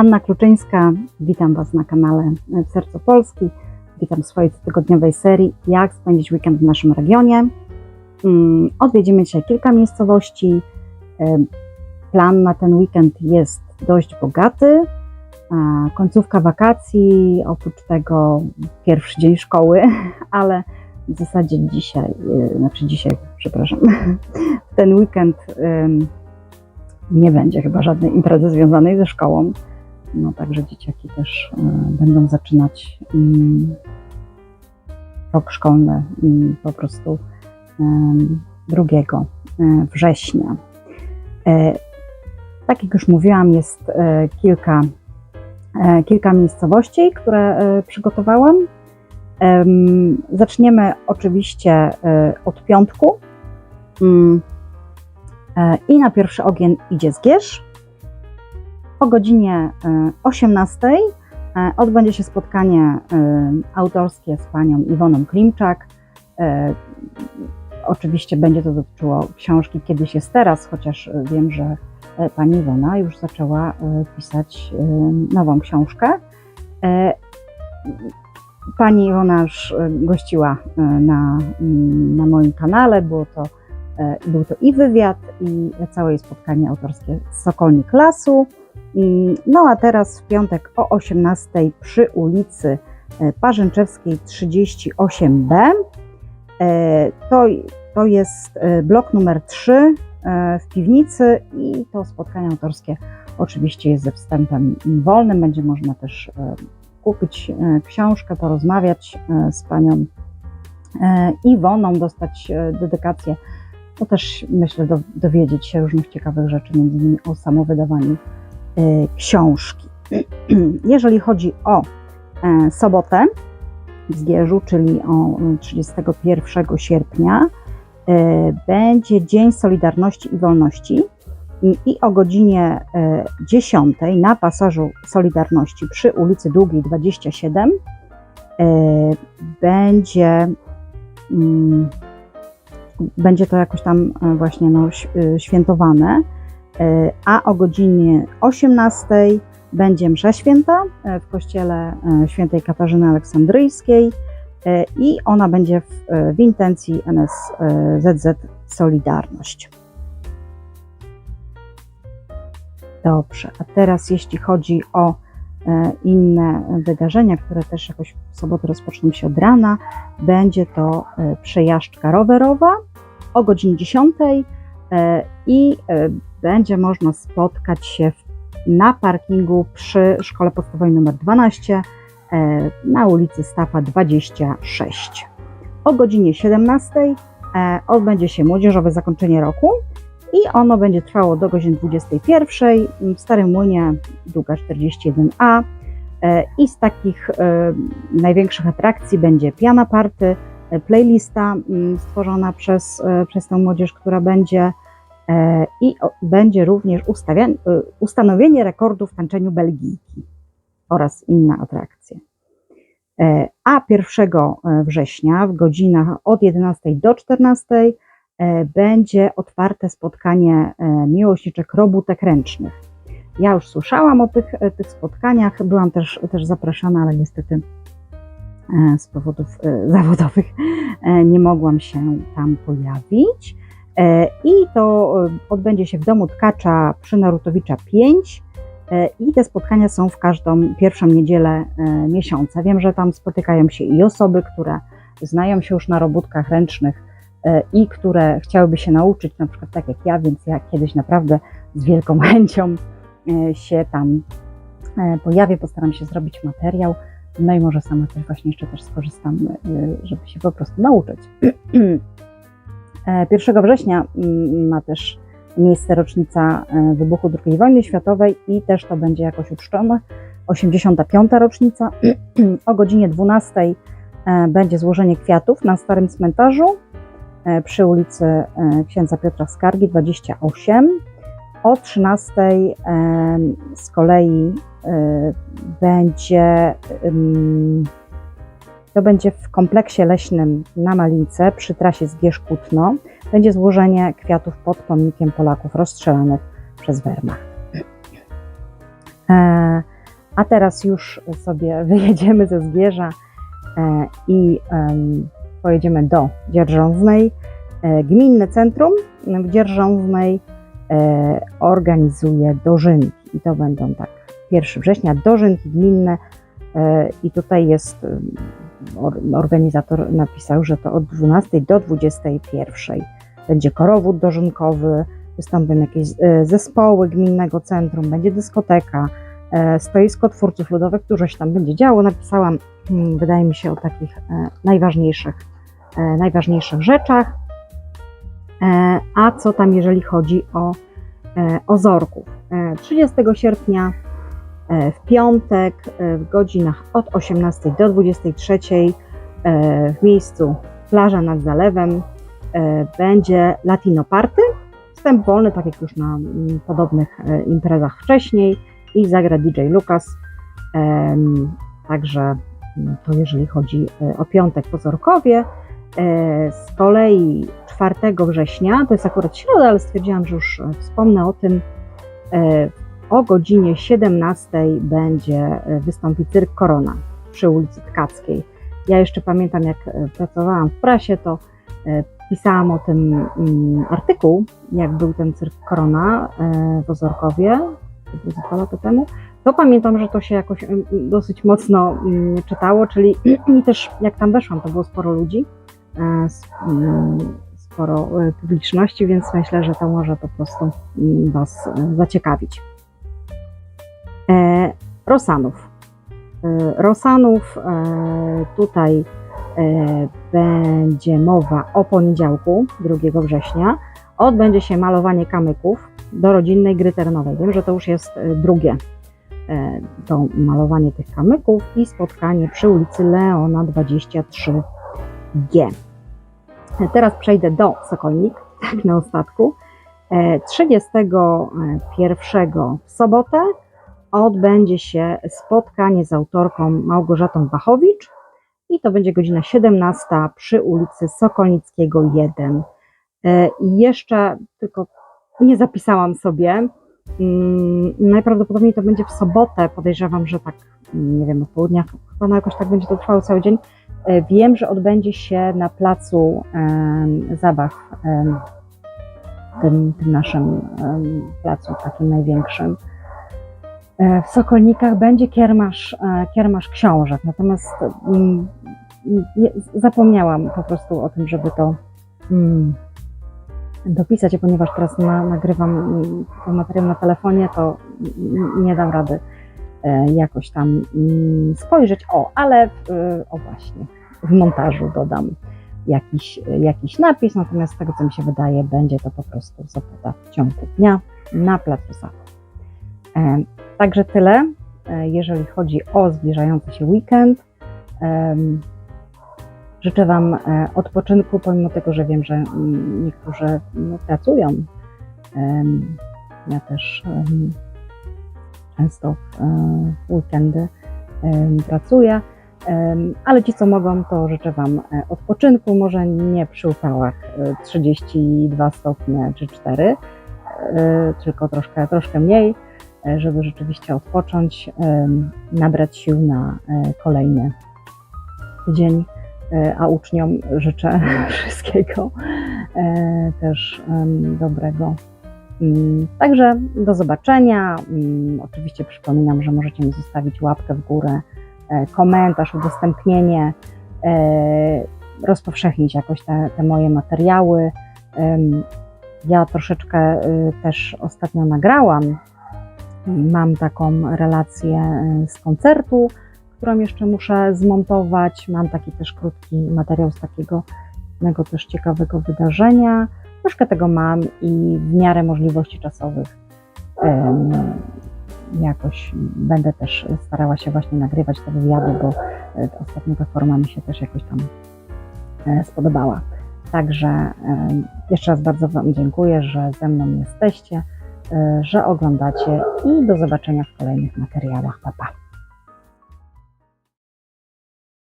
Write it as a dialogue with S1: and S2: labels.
S1: Anna Kluczyńska, witam Was na kanale W Sercu Polski. Witam w swojej tygodniowej serii Jak spędzić weekend w naszym regionie. Mm, Odwiedzimy dzisiaj kilka miejscowości. Plan na ten weekend jest dość bogaty. Końcówka wakacji, oprócz tego pierwszy dzień szkoły, ale w zasadzie dzisiaj, y, znaczy dzisiaj, przepraszam, ten weekend nie będzie chyba żadnej imprezy związanej ze szkołą. No także dzieciaki też y, będą zaczynać mm, rok szkolny po prostu ym, 2 y, września. E, Tak jak już mówiłam, jest e, kilka, e, kilka miejscowości, które e, przygotowałam. Em, Zaczniemy oczywiście e, od piątku. Mm, e, I na pierwszy ogień idzie Zgierz. O godzinie e, 18 e, odbędzie się spotkanie e, autorskie z panią Iwoną Klimczak. E, Oczywiście będzie to dotyczyło książki Kiedyś jest teraz, chociaż e, wiem, że e, pani Iwona już zaczęła e, pisać e, nową książkę. E, Pani Iwona już e, gościła e, na, na moim kanale. Było to, e, był to i wywiad, i całe jej spotkanie autorskie z Sokolnik Lasu. Mm, No a teraz w piątek o 18 przy ulicy e, Parzęczewskiej 38b. E, To, to jest e, blok numer 3 e, w piwnicy i to spotkanie autorskie oczywiście jest ze wstępem wolnym. Będzie można też kupić książkę, porozmawiać z panią Iwoną, dostać dedykację, no też myślę do, dowiedzieć się różnych ciekawych rzeczy, między innymi o samowydawaniu książki. Jeżeli chodzi o e, sobotę w Zgierzu, czyli o mm, 31 sierpnia, e, będzie Dzień Solidarności i Wolności i- o godzinie e, 10 na pasażu Solidarności przy ulicy Długiej 27 e, będzie, mm, będzie to jakoś tam e, właśnie no, e, świętowane, E, a o godzinie 18 będzie msza święta e, w kościele e, świętej Katarzyny Aleksandryjskiej e, i ona będzie w, e, w intencji NSZZ Solidarność. Dobrze, a teraz jeśli chodzi o e, inne wydarzenia, które też jakoś w sobotę rozpoczną się od rana, będzie to e, przejażdżka rowerowa o godzinie 10 e, i e, będzie można spotkać się na parkingu przy szkole podstawowej nr 12 e, na ulicy Stafa 26. O godzinie 17 e, odbędzie się młodzieżowe zakończenie roku i ono będzie trwało do godziny 21 w Starym Młynie, długa 41A. E, I z takich największych atrakcji będzie piana party, playlista mm, stworzona przez, przez tę młodzież, która będzie i o, będzie również e, ustanowienie rekordu w tańczeniu Belgijki oraz inne atrakcje. E, A 1 września w godzinach od 11 do 14 e, będzie otwarte spotkanie e, miłośniczek robótek ręcznych. Ja już słyszałam o tych, e, tych spotkaniach, byłam też, też zapraszana, ale niestety e, z powodów e, zawodowych e, nie mogłam się tam pojawić. E, I to e, odbędzie się w domu Tkacza przy Narutowicza 5. E, I te spotkania są w każdą pierwszą niedzielę miesiąca. Wiem, że tam spotykają się i osoby, które znają się już na robótkach ręcznych i które chciałyby się nauczyć, na przykład tak jak ja, więc ja kiedyś naprawdę z wielką chęcią się tam pojawię, postaram się zrobić materiał. No i może sama też właśnie jeszcze też skorzystam, żeby się po prostu nauczyć. E, 1 września mm, ma też miejsce rocznica e, wybuchu II wojny światowej i też to będzie jakoś uczczone. 85. rocznica. O godzinie 12 e, będzie złożenie kwiatów na Starym Cmentarzu e, przy ulicy e, księdza Piotra Skargi 28. O 13 e, z kolei e, będzie to będzie w kompleksie leśnym na Malince przy trasie Zgierz-Kutno. Będzie złożenie kwiatów pod pomnikiem Polaków rozstrzelanych przez Wehrmacht. E, a teraz już sobie wyjedziemy ze Zgierza e, i em, pojedziemy do Dzierżąznej. E, Gminne Centrum w Dzierżąznej organizuje dożynki i to będą tak 1 września dożynki gminne i tutaj jest organizator napisał, że to od 12 do 21 będzie korowód dożynkowy, wystąpią jakieś e, zespoły gminnego centrum, będzie dyskoteka, e, stoisko twórców ludowych, dużo się tam będzie działo. Napisałam, mm, wydaje mi się, o takich e, najważniejszych, najważniejszych rzeczach. A co tam, jeżeli chodzi o Ozorków? E, 30 sierpnia w piątek e, w godzinach od 18 do 23 e, w miejscu plaża nad zalewem e, będzie Latino Party. Wstęp wolny, tak jak już na mm, podobnych e, imprezach wcześniej i zagra DJ Lukas. Także mm, to jeżeli chodzi e, o piątek po Zorkowie. E, Z kolei 4 września, to jest akurat środa, ale stwierdziłam, że już e, wspomnę o tym. O godzinie 17 będzie e, wystąpi cyrk Korona przy ulicy Tkackiej. Ja jeszcze pamiętam, jak e, pracowałam w prasie, to e, pisałam o tym mm, artykuł, jak był ten cyrk Korona w Ozorkowie, dwa lata temu, to pamiętam, że to się jakoś mm, dosyć mocno mm, czytało, czyli i też jak tam weszłam, to było sporo ludzi, mm, sporo publiczności, więc myślę, że to może po prostu mm, Was zaciekawić. Rosanów. E, Rosanów e, tutaj e, będzie mowa o poniedziałku, 2 września. Odbędzie się malowanie kamyków do rodzinnej gry terenowej. Wiem, że to już jest drugie to malowanie tych kamyków i spotkanie przy ulicy Leona 23G. E, Teraz przejdę do Sokolnik, tak na ostatku. E, 31 w sobotę odbędzie się spotkanie z autorką Małgorzatą Bachowicz i to będzie godzina 17 przy ulicy Sokolnickiego 1. E, I jeszcze tylko nie zapisałam sobie. Mm, Najprawdopodobniej to będzie w sobotę. Podejrzewam, że tak, mm, nie wiem, od południa, chyba no jakoś tak będzie to trwało cały dzień. E, Wiem, że odbędzie się na placu zabaw, tym, tym naszym placu takim największym. E, W Sokolnikach będzie kiermasz, e, kiermasz książek, natomiast mm, nie- zapomniałam po prostu o tym, żeby to mm, dopisać, ponieważ teraz na, nagrywam mm, ten materiał na telefonie, to mm, nie dam rady e, jakoś tam mm, spojrzeć. O, ale o właśnie, w montażu dodam jakiś, jakiś napis, natomiast z tego co mi się wydaje, będzie to po prostu sobota w ciągu dnia na placu zabaw. Także tyle, e, jeżeli chodzi o zbliżający się weekend. Życzę Wam e, odpoczynku, pomimo tego, że wiem, że mm, niektórzy no, pracują. Ja też często w e, weekendy pracuję, ale ci, co mogą, to życzę Wam odpoczynku, może nie przy upałach e, 32 stopnie czy 4, e, tylko troszkę, troszkę mniej, żeby rzeczywiście odpocząć, nabrać sił na e, kolejny tydzień E, a uczniom życzę wszystkiego e, też dobrego. Mm, Także do zobaczenia. Mm, Oczywiście przypominam, że możecie mi zostawić łapkę w górę, e, komentarz, udostępnienie, e, rozpowszechnić jakoś te, te moje materiały. Ja troszeczkę y, też ostatnio nagrałam. Mam taką relację y, z koncertu, którą jeszcze muszę zmontować. Mam taki też krótki materiał z takiego jednego też ciekawego wydarzenia. Troszkę tego mam i w miarę możliwości czasowych em, jakoś będę też starała się właśnie nagrywać te wywiady, bo e, ostatnio ta forma mi się też jakoś tam e, spodobała. Także jeszcze raz bardzo Wam dziękuję, że ze mną jesteście, e, że oglądacie i do zobaczenia w kolejnych materiałach. Pa, pa.